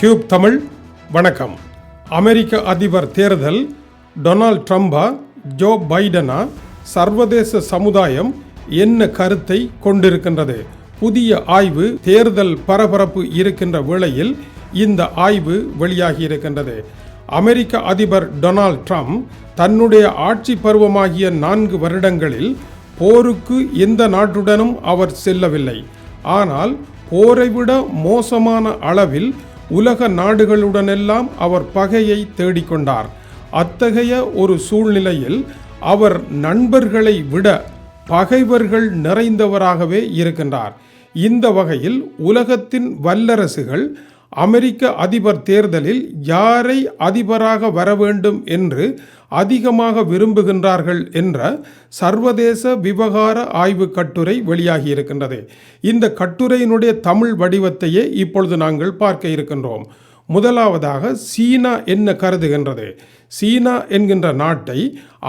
Tube Tamil வணக்கம். அமெரிக்க அதிபர் தேர்தல் டொனால்ட் ட்ரம்பா ஜோ பைடனா சர்வதேச சமுதாயம் என்ன கருத்தை கொண்டிருக்கின்றது? புதிய ஆய்வு தேர்தல் பரபரப்பு இருக்கின்ற வேளையில் இந்த ஆய்வு வெளியாகி இருக்கின்றது. அமெரிக்க அதிபர் டொனால்ட் ட்ரம்ப் தன்னுடைய ஆட்சி பருவமாகிய நான்கு வருடங்களில் போருக்கு எந்த நாட்டுடனும் அவர் செல்லவில்லை. ஆனால் போரை விட மோசமான அளவில் உலக நாடுகளுடனெல்லாம் அவர் பகையை தேடிக்கொண்டார். அத்தகைய ஒரு சூழ்நிலையில் அவர் நண்பர்களை விட பகைவர்கள் நிறைந்தவராகவே இருக்கின்றார். இந்த வகையில் உலகத்தின் வல்லரசுகள் அமெரிக்க அதிபர் தேர்தலில் யாரை அதிபராக வர வேண்டும் என்று அதிகமாக விரும்புகின்றார்கள் என்ற சர்வதேச விவகார ஆய்வு கட்டுரை வெளியாகி இருக்கின்றது இந்த கட்டுரையினுடைய தமிழ் வடிவத்தையே இப்பொழுது நாங்கள் பார்க்க இருக்கின்றோம். முதலாவதாக சீனா என்ன கருதுகின்றது? சீனா என்கின்ற நாட்டை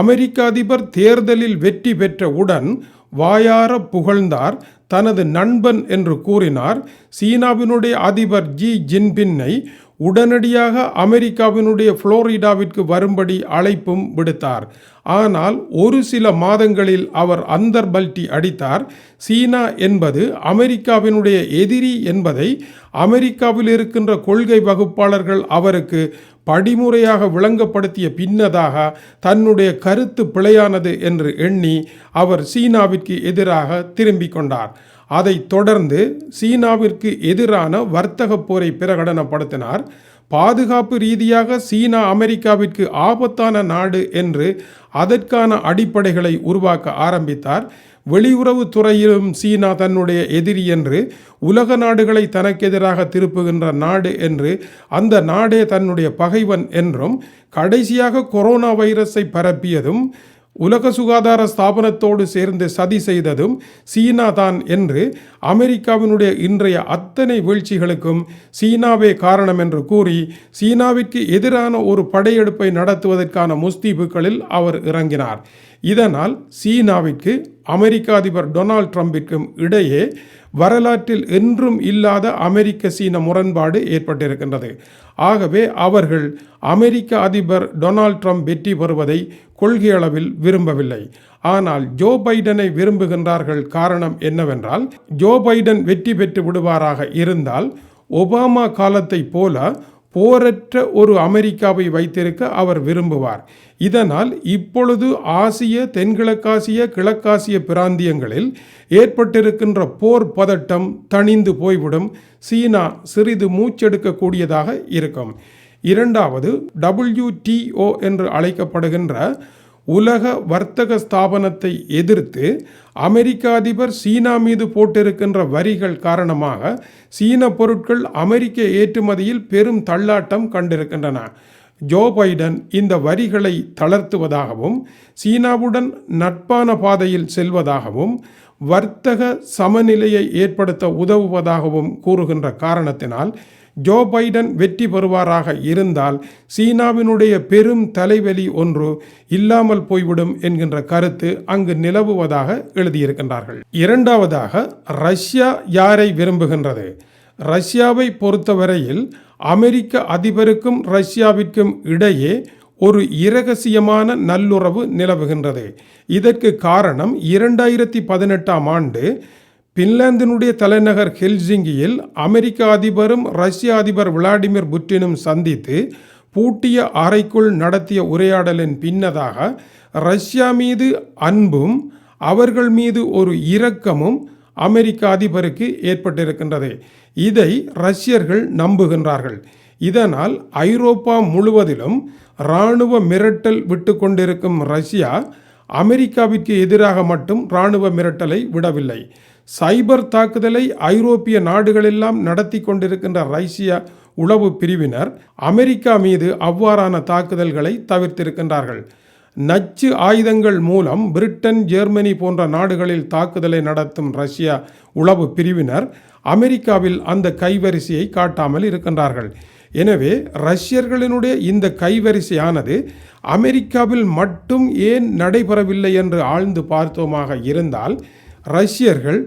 அமெரிக்க அதிபர் தேர்தலில் வெற்றி பெற்றவுடன் வாயார புகழ்ந்தார் தனது நண்பன் என்று கூறினார். சீனாவினுடைய அதிபர் ஜி ஜின்பின்னை உடனடியாக அமெரிக்காவினுடைய புளோரிடாவிற்கு வரும்படி அழைப்பும் விடுத்தார். ஆனால் ஒரு சில மாதங்களில் அவர் அந்தர்பல்டி அடித்தார். சீனா என்பது அமெரிக்காவினுடைய எதிரி என்பதை அமெரிக்காவில் இருக்கின்ற கொள்கை வகுப்பாளர்கள் அவருக்கு படிமுறையாக விளங்கப்படுத்திய பின்னதாக தன்னுடைய கருத்து பிழையானது என்று எண்ணி அவர் சீனாவிற்கு எதிராக திரும்பிக் கொண்டார். அதைத் தொடர்ந்து சீனாவிற்கு எதிரான வர்த்தக போரை பிரகடனப்படுத்தினார். பாதுகாப்பு ரீதியாக சீனா அமெரிக்காவிற்கு ஆபத்தான நாடு என்று அதற்கான அடிப்படைகளை உருவாக்க ஆரம்பித்தார். வெளியுறவு துறையிலும் சீனா தன்னுடைய எதிரி என்று உலக நாடுகளை தனக்கெதிராக திருப்புகின்ற நாடு என்று அந்த நாடே தன்னுடைய பகைவன் என்றும் கடைசியாக கொரோனா வைரஸை பரப்பியதும் உலக சுகாதார ஸ்தாபனத்தோடு சேர்ந்து சதி செய்ததும் சீனா தான் என்று அமெரிக்காவினுடைய இன்றைய அத்தனை வீழ்ச்சிகளுக்கும் சீனாவே காரணம் என்று கூறி சீனாவிற்கு எதிரான ஒரு படையெடுப்பை நடத்துவதற்கான முஸ்தீபுகளில் அவர் இறங்கினார். இதனால் சீனாவிற்கு அமெரிக்க அதிபர் டொனால்ட் ட்ரம்பிற்கும் இடையே வரலாற்றில் என்றும் இல்லாத அமெரிக்க சீன முரண்பாடு ஏற்பட்டிருக்கின்றது. ஆகவே அவர்கள் அமெரிக்க அதிபர் டொனால்ட் ட்ரம்ப் வெற்றி பெறுவதை கொள்கையளவில் விரும்பவில்லை. ஆனால் ஜோ பைடனை விரும்புகின்றார்கள் காரணம் என்னவென்றால் ஜோ பைடன் வெற்றி பெற்று விடுவாராக இருந்தால் ஒபாமா காலத்தைப் போல போரற்ற ஒரு அமெரிக்காவை வைத்திருக்க அவர் விரும்புவார். இதனால் இப்பொழுது ஆசிய தென்கிழக்காசிய கிழக்காசிய பிராந்தியங்களில் ஏற்பட்டிருக்கின்ற போர் பதட்டம் தணிந்து போய்விடும். சீனா சிறிது மூச்செடுக்கக்கூடியதாக இருக்கும். இரண்டாவது டபிள்யூடிஓ என்று அழைக்கப்படுகின்ற உலக வர்த்தக ஸ்தாபனத்தை எதிர்த்து அமெரிக்க அதிபர் சீனா மீது போட்டிருக்கின்ற வரிகள் காரணமாக சீன பொருட்கள் அமெரிக்க ஏற்றுமதியில் பெரும் தள்ளாட்டம் கண்டிருக்கின்றன. ஜோ பைடன் இந்த வரிகளை தளர்த்துவதாகவும் சீனாவுடன் நட்பான பாதையில் செல்வதாகவும் வர்த்தக சமநிலையை ஏற்படுத்த உதவுவதாகவும் கூறுகின்ற காரணத்தினால் ஜோ பைடன் வெற்றி பெறுவாராக இருந்தால் சீனாவினுடைய பெரும் தலைவலி ஒன்று இல்லாமல் போய்விடும் என்கின்ற கருத்து அங்கு நிலவுவதாக எழுதியிருக்கின்றார்கள். இரண்டாவதாக ரஷ்யா யாரை விரும்புகின்றது? ரஷ்யாவை பொறுத்தவரையில் அமெரிக்க அதிபருக்கும் ரஷ்யாவிற்கும் இடையே ஒரு இரகசியமான நல்லுறவு நிலவுகின்றது. இதற்கு காரணம் இரண்டாயிரத்தி பதினெட்டாம் ஆண்டு பின்லாந்தினுடைய தலைநகர் ஹெல்சிங்கியில் அமெரிக்க அதிபரும் ரஷ்ய அதிபர் விளாடிமிர் புட்டினும் சந்தித்து பூட்டிய அறைக்குள் நடத்திய உரையாடலின் பின்னதாக ரஷ்யா மீது அன்பும் அவர்கள் மீது ஒரு இரக்கமும் அமெரிக்க அதிபருக்கு ஏற்பட்டிருக்கின்றது. இதை ரஷ்யர்கள் நம்புகின்றார்கள். இதனால் ஐரோப்பா முழுவதிலும் இராணுவ மிரட்டல் விட்டு கொண்டிருக்கும் ரஷ்யா அமெரிக்காவிற்கு எதிராக மட்டும் இராணுவ மிரட்டலை விடவில்லை. சைபர் தாக்குதலை ஐரோப்பிய நாடுகளெல்லாம் நடத்தி கொண்டிருக்கின்ற ரஷ்ய உளவு பிரிவினர் அமெரிக்கா மீது அவ்வாறான தாக்குதல்களை தவிர்த்திருக்கின்றார்கள். நச்சு ஆயுதங்கள் மூலம் பிரிட்டன் ஜெர்மனி போன்ற நாடுகளில் தாக்குதலை நடத்தும் ரஷ்யா உளவு பிரிவினர் அமெரிக்காவில் அந்த கைவரிசையை காட்டாமல் இருக்கின்றார்கள். எனவே ரஷ்யர்களினுடைய இந்த கைவரிசையானது அமெரிக்காவில் மட்டும் ஏன் நடைபெறவில்லை என்று ஆழ்ந்து பார்த்தோமாக இருந்தால் ரஷ்யர்கள்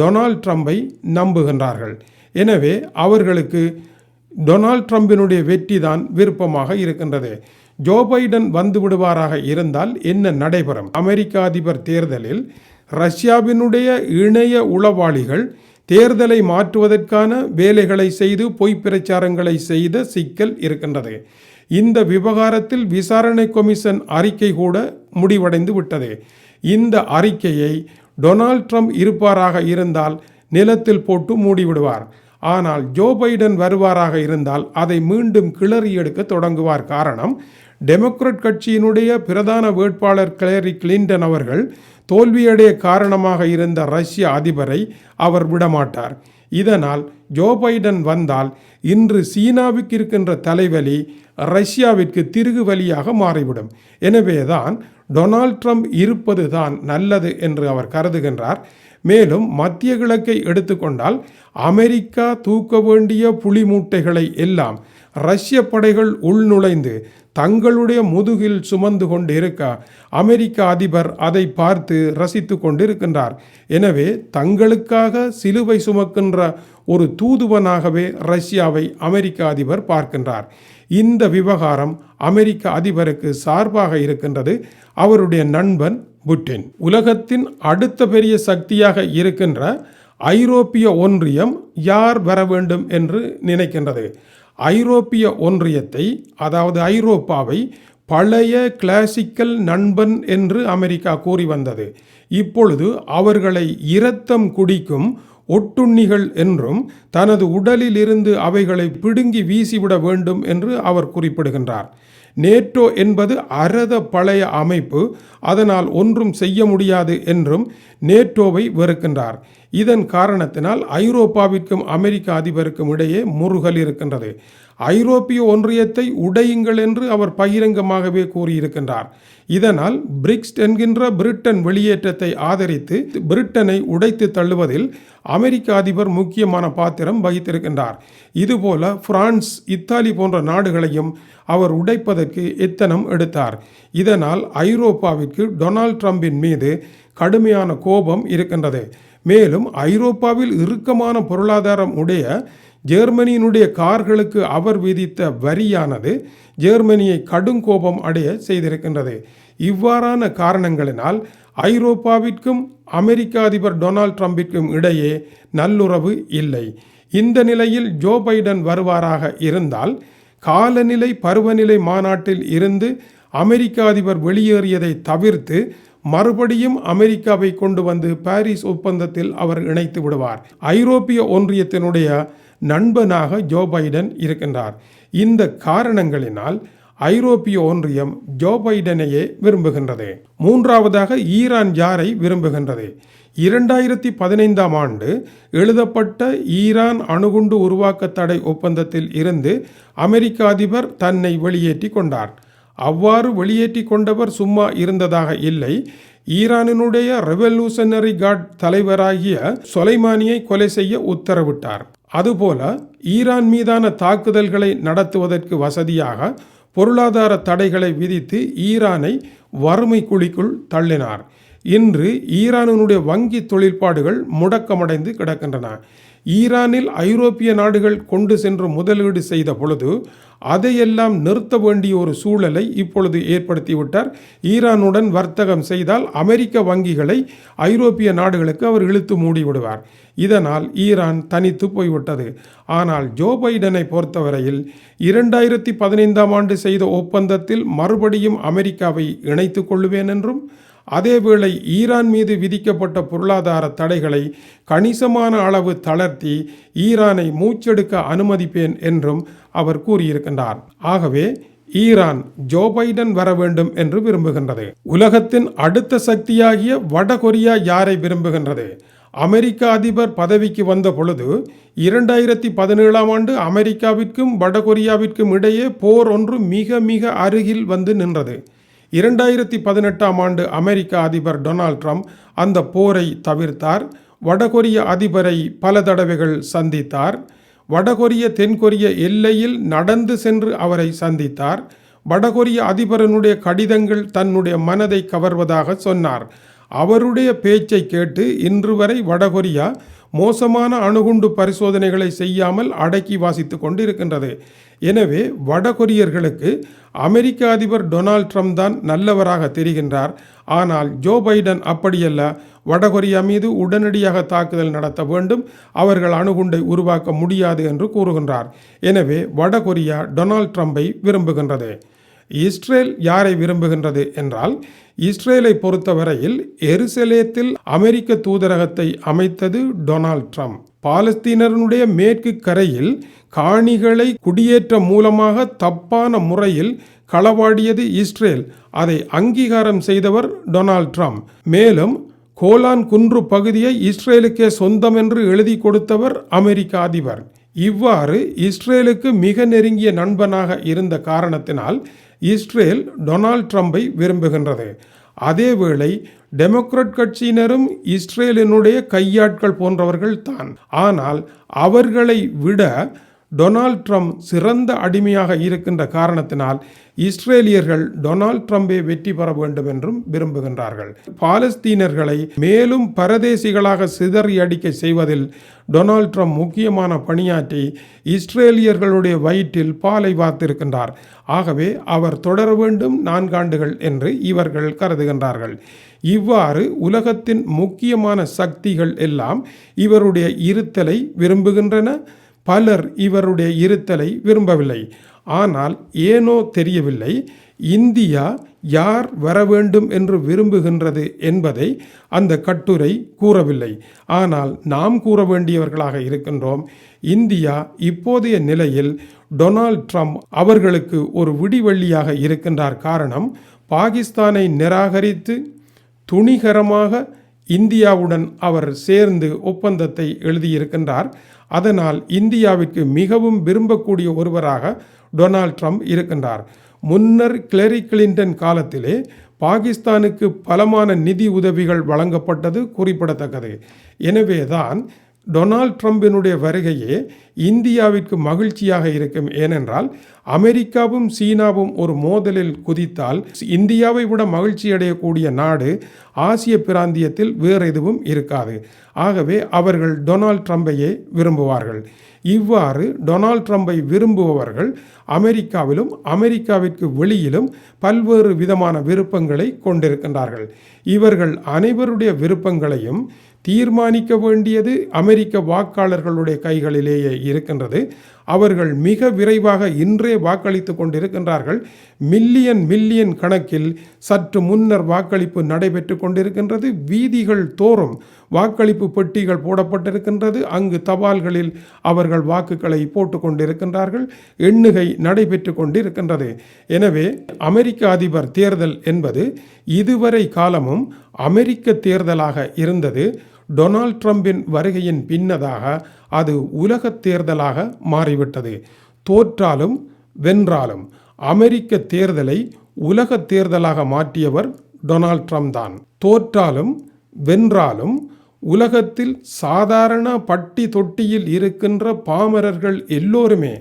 டொனால்ட் ட்ரம்பை நம்புகின்றார்கள். எனவே அவர்களுக்கு டொனால்ட் ட்ரம்பினுடைய வெற்றி தான் விருப்பமாக இருக்கின்றது. ஜோ பைடன் வந்து விடுவாராக இருந்தால் என்ன நடைபெறும்? அமெரிக்க அதிபர் தேர்தலில் ரஷ்யாவினுடைய இணைய உளவாளிகள் தேர்தலை மாற்றுவதற்கான வேலைகளை செய்து பொய் பிரச்சாரங்களை செய்த சிக்கல் இருக்கின்றது. இந்த விவகாரத்தில் விசாரணை கொமிஷன் அறிக்கை கூட முடிவடைந்து விட்டது. இந்த அறிக்கையை டொனால்ட் ட்ரம்ப் இருப்பாராக இருந்தால் நிலத்தில் போட்டு மூடிவிடுவார். ஆனால் ஜோ பைடன் வருவாராக இருந்தால் அதை மீண்டும் கிளறி எடுக்க தொடங்குவார். காரணம் டெமோக்ராட் கட்சியினுடைய பிரதான வேட்பாளர் கிளரி கிளின்டன் அவர்கள் தோல்வியடைய காரணமாக இருந்த ரஷ்ய அதிபரை அவர் விடமாட்டார். இதனால் ஜோ பைடன் வந்தால் இன்று சீனாவுக்கு இருக்கின்ற தலைவலி ரஷ்யாவிற்கு திருகு வழியாக மாறிவிடும். எனவேதான் டொனால்ட் ட்ரம்ப் இருப்பது தான் நல்லது என்று அவர் கருதுகின்றார். மேலும் மத்திய கிழக்கை எடுத்துக்கொண்டால் அமெரிக்கா தூக்க வேண்டிய புலி மூட்டைகளை எல்லாம் ரஷ்ய படைகள் உள்நுழைந்து தங்களுடைய முதுகில் சுமந்து கொண்டு இருக்க அமெரிக்க அதிபர் அதை பார்த்து ரசித்து கொண்டிருக்கின்றார். எனவே தங்களுக்காக சிலுவை சுமக்கின்ற ஒரு தூதுவனாகவே ரஷ்யாவை அமெரிக்க அதிபர் பார்க்கின்றார். இந்த விவகாரம் அமெரிக்க அதிபருக்கு சார்பாக இருக்கின்றது. அவருடைய நண்பன் புட்டின். உலகத்தின் அடுத்த பெரிய சக்தியாக இருக்கின்ற ஐரோப்பிய ஒன்றியம் யார் வர வேண்டும் என்று நினைக்கின்றது. ஐரோப்பிய ஒன்றியத்தை அதாவது ஐரோப்பாவை பழைய கிளாசிக்கல் நண்பன் என்று அமெரிக்கா கூறி வந்தது. இப்பொழுது அவர்களை இரத்தம் குடிக்கும் ஒட்டுண்ணிகள் என்றும் தனது உடலில் இருந்து அவைகளை பிடுங்கி வீசிவிட வேண்டும் என்று அவர் குறிப்பிடுகின்றார். நேட்டோ என்பது அரத பழைய அமைப்பு அதனால் ஒன்றும் செய்ய முடியாது என்றும் நேட்டோவை வெறுக்கின்றார். இதன் காரணத்தினால் ஐரோப்பாவிற்கும் அமெரிக்க அதிபருக்கும் இடையே முருகல் இருக்கின்றது. ஐரோப்பிய ஒன்றியத்தை உடையுங்கள் என்று அவர் பகிரங்கமாகவே கூறியிருக்கின்றார். இதனால் பிரிக்ஸ் என்கின்ற பிரிட்டன் வெளியேற்றத்தை ஆதரித்து பிரிட்டனை உடைத்து தள்ளுவதில் அமெரிக்க அதிபர் முக்கியமான பாத்திரம் வகித்திருக்கின்றார். இதுபோல பிரான்ஸ் இத்தாலி போன்ற நாடுகளையும் அவர் உடைப்பதற்கு எத்தனம் எடுத்தார். இதனால் ஐரோப்பாவிற்கு டொனால்ட் ட்ரம்பின் மீது கடுமையான கோபம் இருக்கின்றது. மேலும் ஐரோப்பாவில் இறுக்கமான பொருளாதாரம் உடைய ஜெர்மனியினுடைய கார்களுக்கு அவர் விதித்த வரியானது ஜெர்மனியை கடும் கோபம் அடைய செய்திருக்கின்றது. இவ்வாறான காரணங்களினால் ஐரோப்பாவிற்கும் அமெரிக்க அதிபர் டொனால்ட் ட்ரம்பிற்கும் இடையே நல்லுறவு இல்லை. இந்த நிலையில் ஜோ பைடன் வருவாராக இருந்தால் காலநிலை பருவநிலை மாநாட்டில் இருந்து அமெரிக்க அதிபர் வெளியேறியதை தவிர்த்து மறுபடியும் அமெரிக்காவை கொண்டு வந்து பாரிஸ் ஒப்பந்தத்தில் அவர் இணைத்து விடுவார். ஐரோப்பிய ஒன்றியத்தினுடைய நண்பனாக ஜோ பைடன் இருக்கின்றார். இந்த காரணங்களினால் ஐரோப்பிய ஒன்றியம் ஜோ பைடனையே விரும்புகின்றது. மூன்றாவதாக ஈரான் யாரை விரும்புகின்றது. இரண்டாயிரத்தி பதினைந்தாம் ஆண்டு எழுதப்பட்ட ஈரான் அணுகுண்டு உருவாக்க தடை ஒப்பந்தத்தில் இருந்து அமெரிக்க அதிபர் தன்னை வெளியேற்றி கொண்டார். அவ்வாறு வெளியேற்றி கொண்டவர் சும்மா இருந்ததாக இல்லை. ஈரானினுடைய ரெவல்யூஷனரி கார்ட் தலைவராகிய சொலைமானியை கொலை செய்ய உத்தரவிட்டார். அதுபோல ஈரான் மீதான தாக்குதல்களை நடத்துவதற்கு வசதியாக பொருளாதார தடைகளை விதித்து ஈரானை வறுமை குழிக்குள் தள்ளினார். இன்று ஈரானினுடைய வங்கி தொழிற்பாடுகள் முடக்கமடைந்து கிடக்கின்றன. ஈரானில் ஐரோப்பிய நாடுகள் கொண்டு சென்று முதலீடு செய்த பொழுது அதையெல்லாம் நிறுத்த வேண்டிய ஒரு சூழலை இப்பொழுது ஏற்படுத்திவிட்டார். ஈரானுடன் வர்த்தகம் செய்தால் அமெரிக்க வங்கிகளை ஐரோப்பிய நாடுகளுக்கு அவர் இழுத்து மூடிவிடுவார். இதனால் ஈரான் தனித்து போய்விட்டது. ஆனால் ஜோ பைடனை பொறுத்தவரையில் இரண்டாயிரத்தி பதினைந்தாம் ஆண்டு செய்த ஒப்பந்தத்தில் மறுபடியும் அமெரிக்காவை இணைத்து கொள்ளுவேன் என்றும் அதேவேளை ஈரான் மீது விதிக்கப்பட்ட பொருளாதார தடைகளை கணிசமான அளவு தளர்த்தி ஈரானை மூச்செடுக்க அனுமதிப்பேன் என்றும் அவர் கூறியிருக்கின்றார். ஆகவே ஈரான் ஜோ பைடன் வர வேண்டும் என்று விரும்புகின்றது. உலகத்தின் அடுத்த சக்தியாகிய வடகொரியா யாரை விரும்புகின்றது? அமெரிக்க அதிபர் பதவிக்கு வந்த பொழுது இரண்டாயிரத்தி பதினேழாம் ஆண்டு அமெரிக்காவிற்கும் வடகொரியாவிற்கும் இடையே போர் ஒன்று மிக மிக அருகில் வந்து நின்றது. இரண்டாயிரத்தி பதினெட்டாம் ஆண்டு அமெரிக்க அதிபர் டொனால்ட் ட்ரம்ப் அந்த போரை தவிர்த்தார். வடகொரிய அதிபரை பல தடவைகள் சந்தித்தார். வடகொரிய தென்கொரிய எல்லையில் நடந்து சென்று அவரை சந்தித்தார். வடகொரிய அதிபரனுடைய கடிதங்கள் தன்னுடைய மனதை கவர்வதாக சொன்னார். அவருடைய பேச்சை கேட்டு இன்று வரை வடகொரியா மோசமான அணுகுண்டு பரிசோதனைகளை செய்யாமல் அடக்கி வாசித்துக் கொண்டிருக்கின்றது. எனவே வடகொரியர்களுக்கு அமெரிக்க அதிபர் டொனால்ட் ட்ரம்ப் தான் நல்லவராக தெரிகின்றார். ஆனால் ஜோ பைடன் அப்படியல்ல வடகொரியா மீது உடனடியாக தாக்குதல் நடத்த வேண்டும் அவர்கள் அணுகுண்டை உருவாக்க முடியாது என்று கூறுகின்றார். எனவே வடகொரியா டொனால்ட் ட்ரம்பை விரும்புகின்றது. இஸ்ரேல் யாரை விரும்புகின்றது என்றால் இஸ்ரேலை பொறுத்தவரையில் எருசலேத்தில் அமெரிக்க தூதரகத்தை அமைத்தது டொனால்ட் ட்ரம்ப். பாலஸ்தீனருடைய மேற்கு கரையில் காணிகளை குடியேற்ற மூலமாக தப்பான முறையில் களவாடியது இஸ்ரேல். அதை அங்கீகாரம் செய்தவர் டொனால்ட் ட்ரம்ப். மேலும் கோலான் குன்று பகுதியை இஸ்ரேலுக்கே சொந்தம் என்று எழுதி கொடுத்தவர் அமெரிக்க அதிபர். இவ்வாறு இஸ்ரேலுக்கு மிக நெருங்கிய நண்பனாக இருந்த காரணத்தினால் இஸ்ரேல் டொனால்ட் ட்ரம்பை விரும்புகின்றது. அதேவேளை டெமோக்ராட் கட்சியினரும் இஸ்ரேலினுடைய கையாட்கள் போன்றவர்கள் தான். ஆனால் அவர்களை விட டொனால்ட் ட்ரம்ப் சிறந்த அடிமையாக இருக்கின்ற காரணத்தினால் இஸ்ரேலியர்கள் டொனால்ட் ட்ரம்பை வெற்றி பெற வேண்டும் என்றும் விரும்புகின்றார்கள். பாலஸ்தீனர்களை மேலும் பரதேசிகளாக சிதறி அடிக்க செய்வதில் டொனால்ட் ட்ரம்ப் முக்கியமான பணியாற்றி இஸ்ரேலியர்களுடைய வயிற்றில் பாலை வார்த்திருக்கின்றார். ஆகவே அவர் தொடர வேண்டும் நான்காண்டுகள் என்று இவர்கள் கருதுகின்றார்கள். இவ்வாறு உலகத்தின் முக்கியமான சக்திகள் எல்லாம் இவருடைய இருத்தலை விரும்புகின்றன. பலர் இவருடைய இருத்தலை விரும்பவில்லை. ஆனால் ஏனோ தெரியவில்லை இந்தியா யார் வர வேண்டும் என்று விரும்புகின்றது என்பதை அந்த கட்டுரை கூறவில்லை. ஆனால் நாம் கூற வேண்டியவர்களாக இருக்கின்றோம். இந்தியா இப்போதைய நிலையில் டொனால்ட் ட்ரம்ப் அவர்களுக்கு ஒரு விடிவெள்ளியாக இருக்கின்றார். காரணம் பாகிஸ்தானை நிராகரித்து துணிகரமாக இந்தியாவுடன் அவர் சேர்ந்து ஒப்பந்தத்தை எழுதியிருக்கின்றார். அதனால் இந்தியாவிற்கு மிகவும் விரும்பக்கூடிய ஒருவராக டொனால்ட் ட்ரம்ப் இருக்கின்றார். முன்னர் கிளரி கிளின்டன் காலத்திலே பாகிஸ்தானுக்கு பலமான நிதி உதவிகள் வழங்கப்பட்டது குறிப்பிடத்தக்கது. எனவேதான் டொனால்ட் ட்ரம்பினுடைய வருகையே இந்தியாவிற்கு மகிழ்ச்சியாக இருக்கும். ஏனென்றால் அமெரிக்காவும் சீனாவும் ஒரு மோதலில் குதித்தால் இந்தியாவை விட மகிழ்ச்சி அடையக்கூடிய நாடு ஆசிய பிராந்தியத்தில் வேறு எதுவும் இருக்காது. ஆகவே அவர்கள் டொனால்ட் ட்ரம்பையே விரும்புவார்கள். இவ்வாறு டொனால்ட் ட்ரம்பை விரும்புபவர்கள் அமெரிக்காவிலும் அமெரிக்காவிற்கு வெளியிலும் பல்வேறு விதமான விருப்பங்களை கொண்டிருக்கின்றார்கள். இவர்கள் அனைவருடைய விருப்பங்களையும் தீர்மானிக்க வேண்டியது அமெரிக்க வாக்காளர்களுடைய கைகளிலேயே இருக்கின்றது. அவர்கள் மிக விரைவாக இன்றே வாக்களித்து கொண்டிருக்கின்றார்கள். மில்லியன் மில்லியன் கணக்கில் சற்று முன்னர் வாக்களிப்பு நடைபெற்று கொண்டிருக்கின்றது. வீதிகள் தோறும் வாக்களிப்பு பெட்டிகள் போடப்பட்டிருக்கின்றது. அங்கு தபால்களில் அவர்கள் வாக்குகளை போட்டு கொண்டிருக்கின்றார்கள். எண்ணுகை நடைபெற்று கொண்டிருக்கின்றது. எனவே அமெரிக்க அதிபர் தேர்தல் என்பது இதுவரை காலமும் அமெரிக்க தேர்தலாக இருந்தது. டொனால்ட் ட்ரம்பின் வருகையின் பின்னதாக அது உலக தேர்தலாக மாறிவிட்டது. தோற்றாலும் வென்றாலும் அமெரிக்க தேர்தலை உலக தேர்தலாக மாற்றியவர் டொனால்ட் ட்ரம்ப் தான். தோற்றாலும் வென்றாலும் உலகத்தில் சாதாரண பட்டி தொட்டியில் இருக்கின்ற பாமரர்கள் எல்லோருமே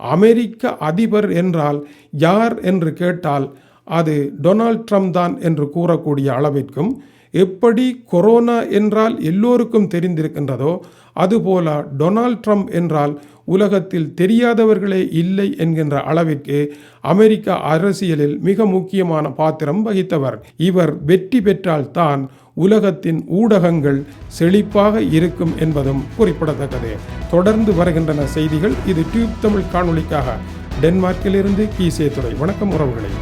அமெரிக்க அதிபர் என்றால் யார் என்று கேட்டால் அது டொனால்ட் ட்ரம்ப் தான் என்று கூறக்கூடிய அளவிற்கும் எப்படி கொரோனா என்றால் எல்லோருக்கும் தெரிந்திருக்கின்றதோ அதுபோல டொனால்ட் ட்ரம்ப் என்றால் உலகத்தில் தெரியாதவர்களே இல்லை என்கின்ற அளவிற்கு அமெரிக்க அரசியலில் மிக முக்கியமான பாத்திரம் வகித்தவர். இவர் வெற்றி பெற்றால் தான் உலகத்தின் ஊடகங்கள் செழிப்பாக இருக்கும் என்பதும் குறிப்பிடத்தக்கது. தொடர்ந்து வருகின்றன செய்திகள். இது டியூப் தமிழ் காணொளிக்காக டென்மார்க்கிலிருந்து கீசே துறை வணக்கம் உறவுகளை.